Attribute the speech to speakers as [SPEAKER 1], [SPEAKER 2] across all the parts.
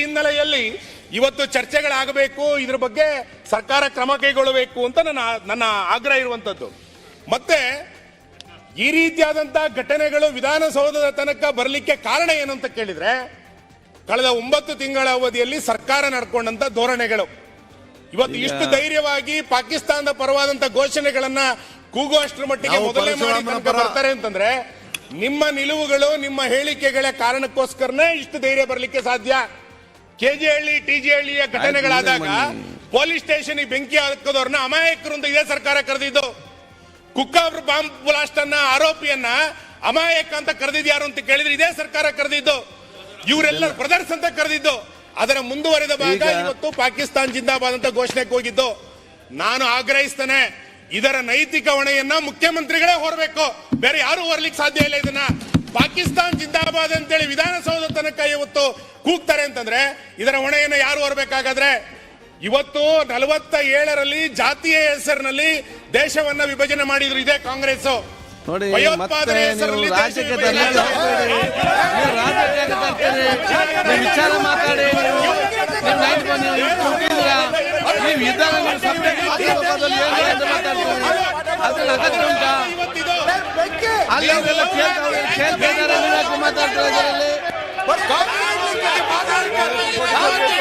[SPEAKER 1] ಹಿನ್ನೆಲೆಯಲ್ಲಿ ಇವತ್ತು ಚರ್ಚೆಗಳಾಗಬೇಕು ಇದ್ರ ಬಗ್ಗೆ ಸರ್ಕಾರ ಕ್ರಮ ಕೈಗೊಳ್ಳಬೇಕು ಅಂತ ನನ್ನ ನನ್ನ ಆಗ್ರಹ ಇರುವಂತದ್ದು ಮತ್ತೆ ಈ ರೀತಿಯಾದಂತಹ ಘಟನೆಗಳು ವಿಧಾನಸೌಧದ ತನಕ ಬರಲಿಕ್ಕೆ ಕಾರಣ ಏನು ಅಂತ ಕೇಳಿದ್ರೆ ಕಳೆದ ಒಂಬತ್ತು ತಿಂಗಳ ಅವಧಿಯಲ್ಲಿ ಸರ್ಕಾರ ನಡ್ಕೊಂಡಂತ ಧೋರಣೆಗಳು. ಇವತ್ತು ಇಷ್ಟು ಧೈರ್ಯವಾಗಿ ಪಾಕಿಸ್ತಾನದ ಪರವಾದಂತ ಘೋಷಣೆಗಳನ್ನ ಕೂಗುವಷ್ಟರ ಮಟ್ಟಿಗೆ ಮೊದಲೇ ಮಾಡಿ ಬರ್ತಾರೆ ಅಂತಂದ್ರೆ ನಿಮ್ಮ ನಿಲುವುಗಳು ನಿಮ್ಮ ಹೇಳಿಕೆಗಳ ಕಾರಣಕ್ಕೋಸ್ಕರನೇ ಇಷ್ಟು ಧೈರ್ಯ ಬರಲಿಕ್ಕೆ ಸಾಧ್ಯ? ಕೆಜಿಹಳ್ಳಿ ಟಿಜಿಹಳ್ಳಿಯ ಘಟನೆಗಳಾದಾಗ ಪೊಲೀಸ್ ಸ್ಟೇಷನ್ ಬೆಂಕಿ ಹಾಕೋದವ್ರನ್ನ ಅಮಾಯಕರು ಅಂತ ಇದೇ ಸರ್ಕಾರ ಕರೆದಿದ್ದು. ಕುಕ್ಕಾವ್ರ ಬಾಂಬ್ ಬ್ಲಾಸ್ಟ್ ಅನ್ನ ಆರೋಪಿಯನ್ನ ಅಮಾಯಕ ಅಂತ ಕರೆದಿದ್ಯಾರು ಅಂತ ಕೇಳಿದ್ರೆ ಇದೇ ಸರ್ಕಾರ ಕರೆದಿದ್ದು. ಇವರೆಲ್ಲ ಬ್ರದರ್ಸ್ ಅಂತ ಕರೆದಿದ್ದು. ಅದರ ಮುಂದುವರೆದ ಭಾಗ ಇವತ್ತು ಪಾಕಿಸ್ತಾನ್ ಜಿಂದಾಬಾದ್ ಅಂತ ಘೋಷಣೆಗೆ ಹೋಗಿದ್ದು. ನಾನು ಆಗ್ರಹಿಸ್ತೇನೆ ಇದರ ನೈತಿಕ ಹೊಣೆಯನ್ನ ಮುಖ್ಯಮಂತ್ರಿಗಳೇ ಹೊರಬೇಕು. ಬೇರೆ ಯಾರು ಹೊರಲಿಕ್ಕೆ ಸಾಧ್ಯ ಇಲ್ಲ ಇದನ್ನ. ಪಾಕಿಸ್ತಾನ್ ಜಿಂದಾಬಾದ್ ಅಂತೇಳಿ ವಿಧಾನಸೌಧ ತನಕ ಇವತ್ತು ಕೂಗ್ತಾರೆ ಅಂತಂದ್ರೆ ಇದರ ಹೊಣೆಯನ್ನು ಯಾರು ಹೊರಬೇಕಾಗಾದ್ರೆ ಇವತ್ತು ನಲವತ್ತ ಏಳರಲ್ಲಿ ಜಾತಿಯ ಹೆಸರಿನಲ್ಲಿ ದೇಶವನ್ನ ವಿಭಜನೆ ಮಾಡಿದ್ರು ಇದೇ ಕಾಂಗ್ರೆಸ್. ಭಯೋತ್ಪಾದನೆ ಹೆಸರಲ್ಲಿ ದೇಶ
[SPEAKER 2] ರಾಜ್ಯಕ್ಕೆ
[SPEAKER 1] ವಿಭಜನೆ
[SPEAKER 2] ತರಲಿಕ್ಕೆ ಹೋಗ್ಬೇಡಿ. ನೀವು ರಾಜ್ಯಕ್ಕೆ ತರ್ತೀರಿ. ನೀವು ವಿಚಾರ ಮಾತಾಡಿ ನೀವು ನೀವು ನೈಟ್ ಬಂದು ನೀವು ಇಲ್ಲಿ ಕೂತಿದ್ದೀರಾ? ನೀವು ಇದ್ದಾಗ ನೀವು ಸಬ್ಜೆಕ್ಟ್ ಮಾತಾಡೋದ್ರಲ್ಲಿ ಏನು ಅಂತ ಮಾತಾಡ್ತೀರಿ ಅದ್ರಲ್ಲಿ ಅಗತ್ಯ ಉಂಟಾ
[SPEAKER 1] ಇವತ್ತಿದು
[SPEAKER 2] ಅಲ್ಲಿ ಅವರೆಲ್ಲ ಕೇಳ್ತಾವ್ರೆ ಕೇಳ್ತಿದ್ದಾರೆ ನೀವು ಯಾಕೆ ಮಾತಾಡ್ತಾ ಇದರಲ್ಲಿ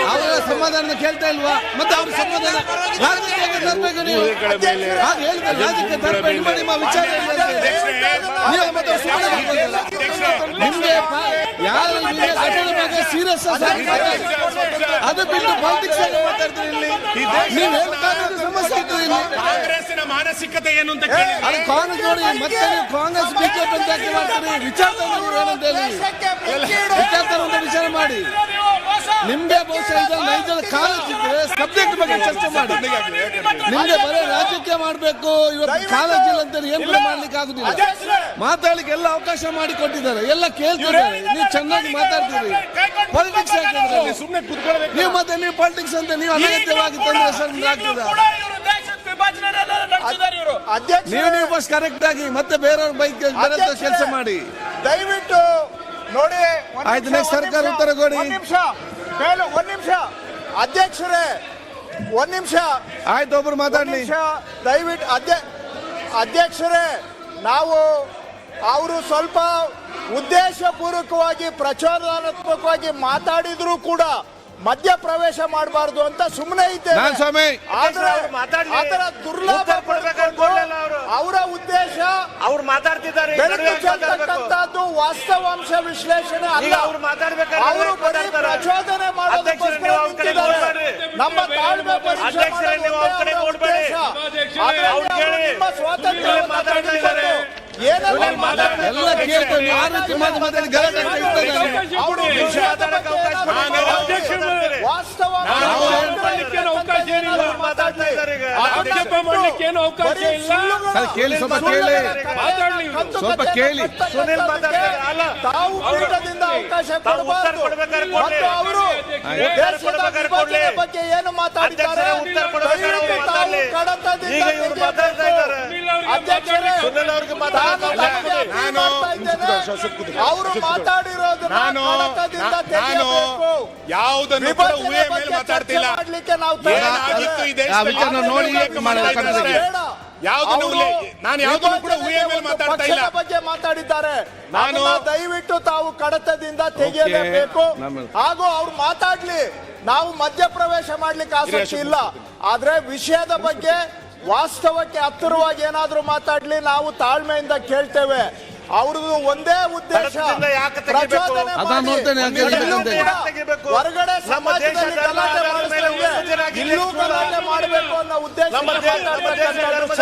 [SPEAKER 2] ಅವರ ಸಮಾಧಾನ ಕೇಳ್ತಾ ಇಲ್ವಾ? ಮತ್ತೆ ಅವ್ರ ಸಮಾಧಾನ? ನೀವು ಹಾಗೆ ನಿಮ್ಮ ನಿಮ್ಮ ವಿಚಾರ ಏನಂತೆ? ನೀವು ಮತ್ತೆ ಸುಮ್ಮನೆ ಕೂತ್ಕೊಳ್ಳಿ. ನಿಮ್ಗೆ ಯಾರು ನಿಮ್ಗೆ ಕಟ್ಟಡ ಬಗ್ಗೆ ಸೀರಿಯಸ್ ಅದು ಬಿಟ್ಟು ಪಾಲಿಟಿಕ್ಸ್ ಆಗಿ ಮಾತಾಡ್ತೀರಿ ಇಲ್ಲಿ? ನೀವು ಹೇಳ್ತಾರೆ ಸಮಸ್ಯೆ ಆಗ್ತದೆ ಇಲ್ಲಿ
[SPEAKER 1] ಕಾಂಗ್ರೆಸ್ಸಿನ ಮಾನಸಿಕತೆ ಏನು ಅಂತ
[SPEAKER 2] ಅದು ಕಾಂಗ್ರೆಸ್ ನೋಡಿ ಮತ್ತೆ ನೀವು ಕಾಂಗ್ರೆಸ್ ಬಿಜೆಪಿ ಅಂತ ಯಾಕೆ ಮಾಡ್ತೀರಿ ವಿಚಾರ ಏನಂತ ಹೇಳಿ. ವಿಚಾರ ಮಾಡಿ. ನಿಮ್ಗೆ ಬಹುಶಃ ನೈಜದ ಕಾಲೇಜ್ ಇದ್ರೆ ಸಬ್ಜೆಕ್ಟ್ ಬಗ್ಗೆ ಚರ್ಚೆ ಮಾಡಿ. ನಿಮ್ಗೆ ಬರೀ ರಾಜಕೀಯ ಮಾಡಬೇಕು. ಇವತ್ತು ಕಾಲೇಜ್ ಇಲ್ಲ ಅಂತ ಏನ್ ಮಾಡ್ಲಿಕ್ಕೆ ಆಗುದಿಲ್ಲ ಮಾತಾಡ್ಲಿಕ್ಕೆ ಎಲ್ಲ ಅವಕಾಶ ಮಾಡಿ ಕೊಟ್ಟಿದ್ದಾರೆ ಎಲ್ಲ ಕೇಳ್ತಿದ್ದಾರೆ. ನೀವು ಚೆನ್ನಾಗಿ ಮಾತಾಡ್ತೀರಿ. ಪಾಲಿಟಿಕ್ಸ್
[SPEAKER 1] ಸುಮ್ಮನೆ
[SPEAKER 2] ನೀವು ಮತ್ತೆ ನೀವು ಪಾಲಿಟಿಕ್ಸ್ ಅಂತ ನೀವು ಅನಗತ್ಯವಾಗಿ ತಂದ್ರೆ ಸರ್ ಆಗ್ತದ? ನೀವು ನೀವು ಫಸ್ಟ್ ಕರೆಕ್ಟ್ ಆಗಿ ಮತ್ತೆ ಬೇರೆಯವ್ರ ಬೈಕ್ ಬೇರೆ ಕೆಲಸ ಮಾಡಿ.
[SPEAKER 3] ದಯವಿಟ್ಟು ನೋಡಿ
[SPEAKER 2] ಆಯ್ತು,
[SPEAKER 3] ನೆಕ್ಸ್ಟ್
[SPEAKER 2] ಸರ್ಕಾರ ಉತ್ತರ ಕೊಡಿ.
[SPEAKER 3] ಒಂದ್ ನಿಮಿಷ ಬೇಲು, ಒಂದ್ ನಿಮಿಷ. ಅಧ್ಯಕ್ಷರೇ ಒಂದ್ ನಿಮಿಷ.
[SPEAKER 2] ಆಯ್ತು ಒಬ್ರು
[SPEAKER 3] ಮಾತಾಡಿ
[SPEAKER 2] ಮಾತಾಡ್ಲಿ.
[SPEAKER 3] ದಯವಿಟ್ಟು ಅಧ್ಯ ಅಧ್ಯಕ್ಷರೇ ನಾವು ಅವರು ಸ್ವಲ್ಪ ಉದ್ದೇಶಪೂರ್ವಕವಾಗಿ ಪ್ರಚೋದನಾತ್ಮಕವಾಗಿ ಮಾತಾಡಿದ್ರು ಕೂಡ ಮಧ್ಯ ಪ್ರವೇಶ ಮಾಡಬಾರದು ಅಂತ ಸುಮ್ಮನೆ ಇದ್ದೇವೆ
[SPEAKER 2] ನಾನ್ ಸ್ವಾಮಿ.
[SPEAKER 3] ಆದ್ರೆ
[SPEAKER 4] ಅವ್ರು ಮಾತಾಡ್ಲಿ.
[SPEAKER 3] ಆತರ ದುರ್ಲಾಭ
[SPEAKER 4] ಅವ್ರು.
[SPEAKER 3] ಅವರ ಉದ್ದೇಶ
[SPEAKER 4] ಅವ್ರು ಮಾತಾಡ್ತಿದ್ದಾರೆ
[SPEAKER 3] ವಾಸ್ತವಾಂಶ ವಿಶ್ಲೇಷಣೆ ಅಲ್ಲ.
[SPEAKER 4] ಅವ್ರು
[SPEAKER 3] ಅವರು ಬರೀ
[SPEAKER 4] ಮಾತಾಡ್ತಾರೆ.
[SPEAKER 3] ಪ್ರಚೋದನೆ ಮಾಡೋದಕ್ಕೋಸ್ಕರ ನಮ್ಮ ತಾಳ್ಮೆ ಪರೀಕ್ಷೆ ಮಾಡೋದು ಉದ್ದೇಶ. ನಿಮ್ಮ ಸ್ವಾತಂತ್ರ್ಯವನ್ನು
[SPEAKER 4] ಇವ್ರು
[SPEAKER 5] ಅವಕಾಶ ಏನಿಲ್ಲ. ಆಕ್ಷೇಪ ಮಾಡ್ಲಿಕ್ಕೆ ಏನು ಅವಕಾಶ ಇಲ್ಲ
[SPEAKER 2] ಕೇಳಿ, ಸ್ವಲ್ಪ ಕೇಳಿ.
[SPEAKER 5] ಮಾತಾಡ್ಲಿ ಇವ್ರು.
[SPEAKER 2] ಸ್ವಲ್ಪ ಕೇಳಿ.
[SPEAKER 4] ಸುನಿಲ್ ಮಾತಾಡ್ತಾರೆ. ಅಲ್ಲ.
[SPEAKER 3] ತಾವು ಅವಕಾಶ ಅವರು ದೇಶದ ವಿಭಜನೆ ಬಗ್ಗೆ ಏನು ಮಾತಾಡಿದ್ದಾರೆ
[SPEAKER 4] ಅಧ್ಯಕ್ಷರೇ, ಉತ್ತರ ಕೊಡ್ಬೇಕಾದ್ರೆ ಅವ್ರು
[SPEAKER 3] ದಯವಿಟ್ಟು ತಾವು
[SPEAKER 4] ಮಾತಾಡ್ಲಿ.
[SPEAKER 3] ಕಡತದಿಂದ
[SPEAKER 4] ಈಗ ಇವ್ರು ಮಾತಾಡ್ತಾ ಇದ್ದಾರೆ.
[SPEAKER 3] ಅಧ್ಯಕ್ಷರೇ,
[SPEAKER 4] ಸುನಿಲ್ ಅವ್ರಿಗೆ
[SPEAKER 3] ನಾನು
[SPEAKER 4] ಮಾತಾಡ್ತಾ
[SPEAKER 3] ತಮಗೆ
[SPEAKER 1] ನಾನು-
[SPEAKER 3] ಅವರು ಮಾತಾಡಿರೋದನ್ನ
[SPEAKER 1] ನಾನು
[SPEAKER 3] ಕಡತದಿಂದ
[SPEAKER 1] ನಾನು
[SPEAKER 3] ತೆಗೆಯಬೇಕು.
[SPEAKER 1] ಯಾವುದನ್ನು ಕೂಡ
[SPEAKER 3] ವಿಭಜನೆ
[SPEAKER 1] ಊಹೆ ಮೇಲೆ
[SPEAKER 3] ಬಗ್ಗೆ
[SPEAKER 1] ಮಾತಾಡ್ತಿಲ್ಲ
[SPEAKER 3] ಮಾಡ್ಲಿಕ್ಕೆ ನಾವು ತಯಾರಿದ್ದೇವೆ.
[SPEAKER 1] ಏನಾಗಿತ್ತು ಈ
[SPEAKER 2] ಆ ವಿಚಾರನ ನೋಡಿ
[SPEAKER 1] ಉಲ್ಲೇಖ ಮಾಡ್ತಾ
[SPEAKER 2] ಮಾಡಿ,
[SPEAKER 1] ಇದ್ದಾರೆ.
[SPEAKER 3] ಬೇಡ.
[SPEAKER 1] ಯಾವುದನ್ನು
[SPEAKER 3] ಅವರು
[SPEAKER 1] ನಾನು ಯಾವುದನ್ನು ಕೂಡ ಊಹೆ ಮೇಲೆ ಮಾತಾಡ್ತಾ ಇಲ್ಲ.
[SPEAKER 3] ಪಕ್ಷದ ಬಗ್ಗೆ ಮಾತಾಡಿದ್ದಾರೆ.
[SPEAKER 1] ನಾನು-
[SPEAKER 3] ದಯವಿಟ್ಟು ತಾವು ಕಡತದಿಂದ ತೆಗೆಯಲೇಬೇಕು.
[SPEAKER 2] ನಮ್ಮ-
[SPEAKER 3] ಹಾಗೂ ಅವ್ರು ಮಾತಾಡ್ಲಿ. ನಾವು ಮಧ್ಯಪ್ರವೇಶ ಮಾಡ್ಲಿಕ್ಕೆ ಆಸಕ್ತಿ ಇಲ್ಲ. ಆದ್ರೆ ವಿಷಯದ ಬಗ್ಗೆ ವಾಸ್ತವಕ್ಕೆ ಹತ್ತಿರವಾಗಿ ಏನಾದ್ರೂ ಮಾತಾಡ್ಲಿ ನಾವು ತಾಳ್ಮೆಯಿಂದ ಕೇಳ್ತೇವೆ. ಅವ್ರದ್ದು ಒಂದೇ ಉದ್ದೇಶ? ಹೊರಗಡೆ ಸಮಾಜದಲ್ಲಿ ಗಲಾಟೆ ಮಾಡಬೇಕು ಅನ್ನೋ ಉದ್ದೇಶ